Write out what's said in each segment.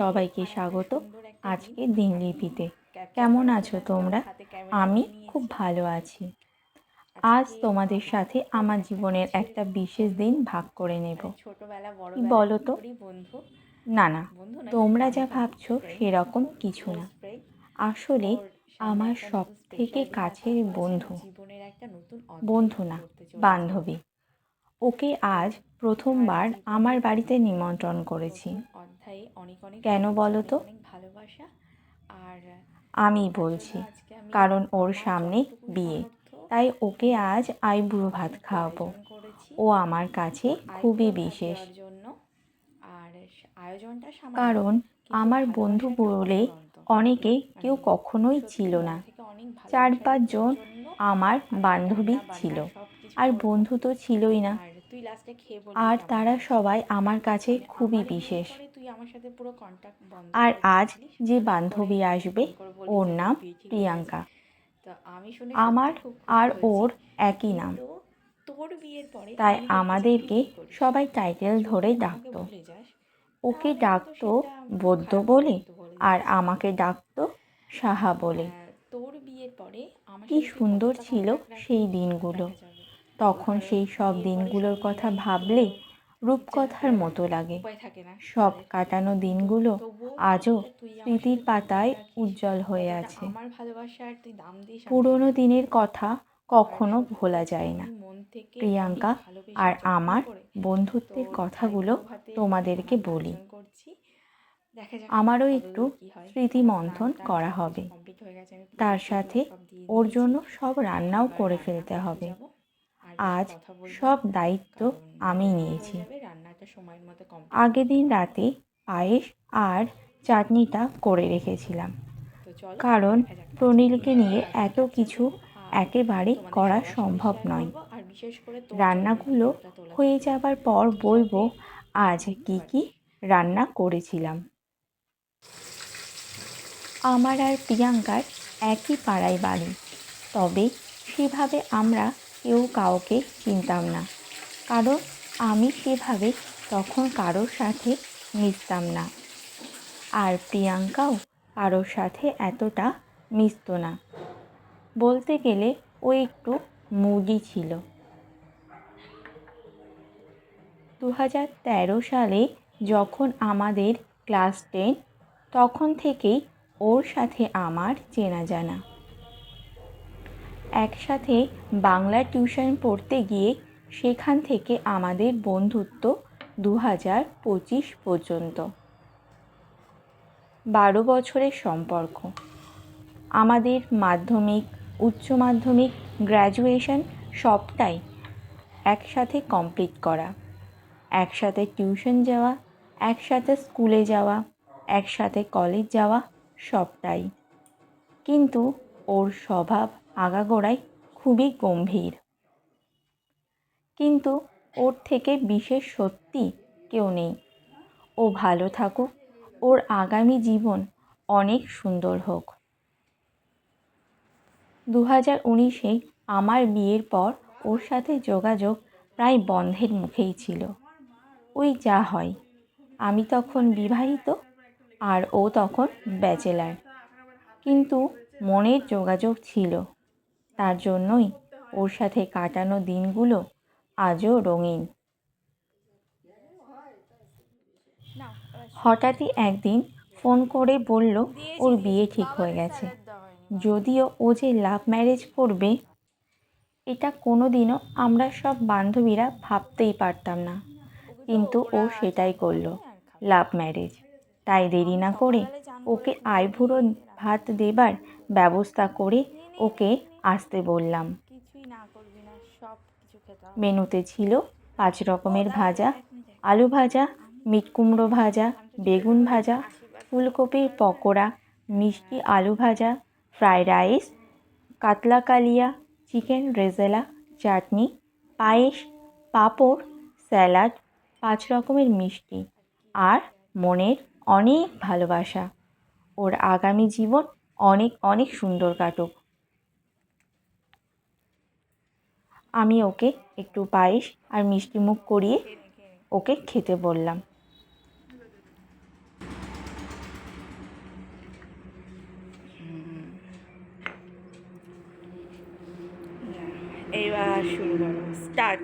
সবাইকে স্বাগত আজকে দিনলিপিতে কেমন আছো তোমরা? আমি খুব ভালো আছি। আজ তোমাদের সাথে আমার জীবনের একটা বিশেষ দিন ভাগ করে নেব। ছোটবেলা বলো তো? বন্ধু? না না। তোমরা যা ভাবছ সেরকম কিছু না। আসলে আমার সব থেকে কাছের বন্ধু। একটা নতুন বন্ধু না বান্ধবী। ওকে আজ প্রথমবার আমার বাড়িতে নিমন্ত্রণ করেছি। অধ্যায়ে অনেক অনেক কেন বলো তো? ভালোবাসা। আর আমি বলছি কারণ ওর সামনে বিয়ে। তাই ওকে আজ আইবুড়ো ভাত খাওয়াবো। ও আমার কাছে খুবই বিশেষ। জন্য। আর আয়োজনটা কারণ আমার বন্ধু বলে। অনেকে কেউ মানে কখনোই ছিল না। চার পাঁচজন আমার বান্ধবী ছিল। আর বন্ধু তো ছিলই না। লাস্টে খেয়ে বলবি আর তারা সবাই আমার কাছে খুবই বিশেষ। তুই আমার সাথে পুরো contact বন্ধ আর আজ যে বান্ধবী আসবে ওর নাম। প্রিয়াঙ্কা। তো আমি শুনে আমার আর ওর একই নাম। তোর বিয়ের পরে তাই আমাদেরকে সবাই টাইটেল ধরে ডাকতো। ওকে ডাকতো খারাপ বলে আর আমাকে ডাকতো সাহা বলে। তোর বিয়ের পরে কি সুন্দর ছিল সেই দিনগুলো। তখন সেই সব দিনগুলোর কথা ভাবলে রূপকথার মতো লাগে। সব কাটানো দিনগুলো আজও স্মৃতির পাতায় উজ্জ্বল হয়ে আছে। পুরনো দিনের কথা কখনো ভোলা যায় না। প্রিয়াঙ্কা আর আমার বন্ধুত্বের কথাগুলো তোমাদেরকে বলি। আমারও একটু স্মৃতি মন্থন করা হবে। তার সাথে ওর জন্য সব রান্নাও করে ফেলতে হবে। আজ সব দায়িত্ব আমি নিয়েছি। আগের দিন রাতে পায়েস আর চাটনিটা করে রেখেছিলাম। কারণ প্রণীলকে নিয়ে এত কিছু একেবারে করা সম্ভব নয়। বিশেষ করে রান্নাগুলো হয়ে যাবার পর বলব আজ কি কি রান্না করেছিলাম। আমার আর প্রিয়াঙ্কার একই পাড়ায় বাড়ি। তবে সেভাবে আমরা কেউ কাউকে চিনতাম না। কারণ আমি সেভাবে তখন কারোর সাথে মিশতাম না। আর প্রিয়াঙ্কাও কারোর সাথে এতটা মিশতো না। বলতে গেলে ও একটু মুডি ছিল। দু হাজার তেরো সালে যখন আমাদের ক্লাস টেন, তখন থেকেই ওর সাথে আমার চেনা জানা একসাথে বাংলা টিউশন পড়তে গিয়ে সেখান থেকে আমাদের বন্ধুত্ব দু হাজার পঁচিশ পর্যন্ত। বারো বছরের সম্পর্ক। আমাদের মাধ্যমিক, উচ্চ মাধ্যমিক গ্র্যাজুয়েশন সবটাই একসাথে কমপ্লিট করা। একসাথে টিউশন যাওয়া, একসাথে স্কুলে যাওয়া, একসাথে কলেজ যাওয়া সবটাই। কিন্তু ওর স্বভাব আগাগোড়াই খুবই গম্ভীর। কিন্তু ওর থেকে বিশেষ সত্যি কেউ নেই। ও ভালো থাকুক, ওর আগামী জীবন অনেক সুন্দর হোক। দু হাজার উনিশে আমার বিয়ের পর ওর সাথে যোগাযোগ প্রায় বন্ধের মুখেই ছিল। ওই যা হয়, আমি তখন বিবাহিত আর ও তখন ব্যাচেলার। কিন্তু মনের যোগাযোগ ছিল। তার জন্যই ওর সাথে কাটানো দিনগুলো আজও রঙিন। হঠাৎই একদিন ফোন করে বলল, ওর বিয়ে ঠিক হয়ে গেছে। যদিও ও যে লাভ ম্যারেজ করবে, এটা কোনো দিনও আমরা সব বান্ধবীরা ভাবতেই পারতাম না। কিন্তু ও সেটাই করল লাভ ম্যারেজ তাই দেরি না করে ওকে আইভুড়ো ভাত দেবার ব্যবস্থা করে ওকে আসতে বললাম। মেনুতে ছিল পাঁচ রকমের ভাজা আলু ভাজা মিট কুমড়ো ভাজা বেগুন ভাজা ফুলকপির পকোড়া মিষ্টি আলু ভাজা ফ্রাইড রাইস কাতলা কালিয়া চিকেন রেজেলা চাটনি পায়েস পাঁপড় স্যালাড পাঁচ রকমের মিষ্টি আর মনের অনেক ভালোবাসা। ওর আগামী জীবন অনেক অনেক সুন্দর কাটুক। আমি ওকে একটু পায়েস আর মিষ্টি মুখ করিয়ে ওকে খেতে বললাম। এইবার শুরু করো। স্টার্ট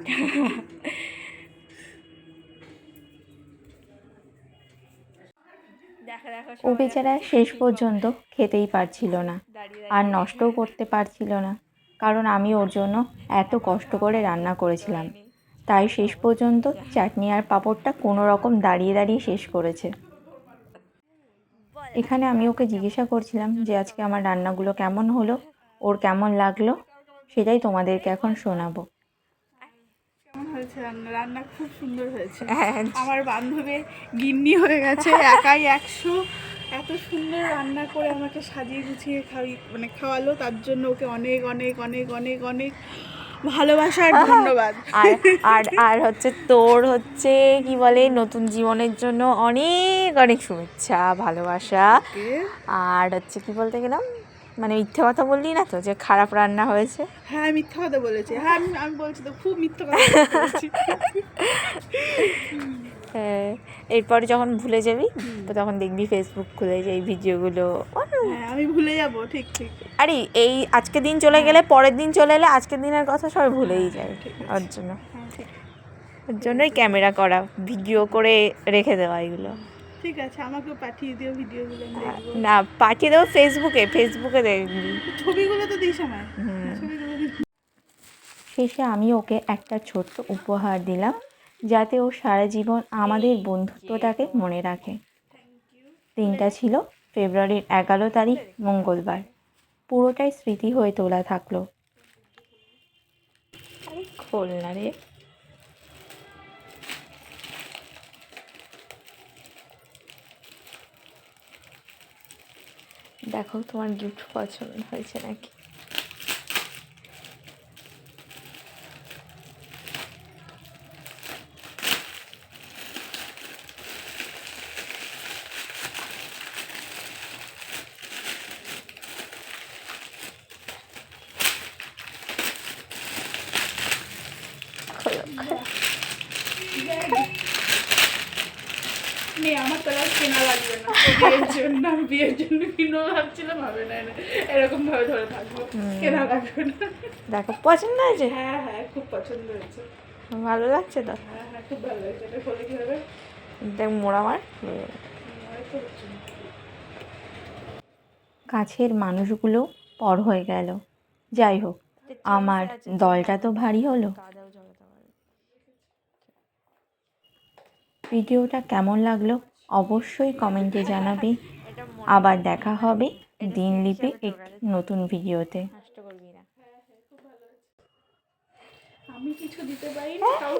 ও বেচারা শেষ পর্যন্ত খেতেই পারছিল না। আর নষ্টও করতে পারছিল না। কারণ আমি ওর জন্য এত কষ্ট করে রান্না করেছিলাম। তাই শেষ পর্যন্ত চাটনি আর পাঁপড়টা কোনো রকম দাঁড়িয়ে দাঁড়িয়ে শেষ করেছে। এখানে আমি ওকে জিজ্ঞাসা করছিলাম যে আজকে আমার রান্নাগুলো কেমন হলো ওর কেমন লাগল সেটাই তোমাদেরকে এখন শোনাবো। হয়েছে? রান্না রান্না খুব সুন্দর হয়েছে। হ্যাঁ। আমার বান্ধবী গিন্নি হয়ে গেছে একাই একশো। এত সুন্দর রান্না করে আমাকে সাজিয়ে গুছিয়ে খাওয়ি মানে খাওয়ালো তার জন্য ওকে অনেক অনেক অনেক অনেক অনেক ভালোবাসা আর ধন্যবাদ। আর আর আর হচ্ছে তোর হচ্ছে কি বলে নতুন জীবনের জন্য অনেক অনেক শুভেচ্ছা ভালোবাসা। আর হচ্ছে কি বলতে গেলাম মানে মিথ্যে কথা বললি না তো যে খারাপ রান্না হয়েছে? হ্যাঁ মিথ্যা কথা বলেছে। হ্যাঁ আমি আমি বলছি তো খুব মিথ্যা কথা বলেছি। এরপরে যখন ভুলে যাবি তো তখন দেখবি ফেসবুক খুলে যে এই ভিডিওগুলো। হ্যাঁ আমি ভুলে যাব ঠিক ঠিক। আরে এই আজকের দিন চলে গেলে পরের দিন চলে এলে আজকের দিনের কথা সবাই ভুলেই যায় ওর জন্য। হ্যাঁ ঠিক। ওর জন্যই ক্যামেরা করা ভিডিও করে রেখে দেওয়া এগুলো। ঠিক আছে আমাকেও পাঠিয়ে দিও ভিডিওগুলো না পাঠিয়ে দেবো ফেসবুকে ফেসবুকে দেখবি। ছবিগুলো তো দিস হুম। ছবিগুলো শেষে আমি ওকে একটা ছোট্ট উপহার দিলাম। যাতে ও সারা জীবন আমাদের বন্ধুত্বটাকে মনে রাখে। দিনটা ছিল ফেব্রুয়ারির এগারো তারিখ, মঙ্গলবার। পুরোটাই স্মৃতি হয়ে তোলা থাকল। আরে খোল না রে। দেখো তোমার গিফট পছন্দ হয়েছে নাকি? আমার তো আর কেনা লাগবে না। বিয়ের জন্য আমি বিয়ের জন্য কিনো ভাবছিলাম হবে না না। এরকম ভাবে ধরে থাকব। কেনা লাগবে না। দেখো পছন্দ হয়েছে? হ্যাঁ হ্যাঁ খুব পছন্দ হয়েছে। ভালো লাগছে তো? হ্যাঁ হ্যাঁ খুব ভালো লাগছে। এটা খোলে কি হবে? দেখ মোড় আমার। কাছের মানুষগুলো পর হয়ে গেল। যাই হোক আমার দলটা তো ভারী হলো। ভিডিওটা কেমন লাগল অবশ্যই কমেন্টে জানাবে। আবার দেখা হবে দিনলিপি একটি নতুন ভিডিওতে। করবি না। আমি কিছু দিতে পারি তাও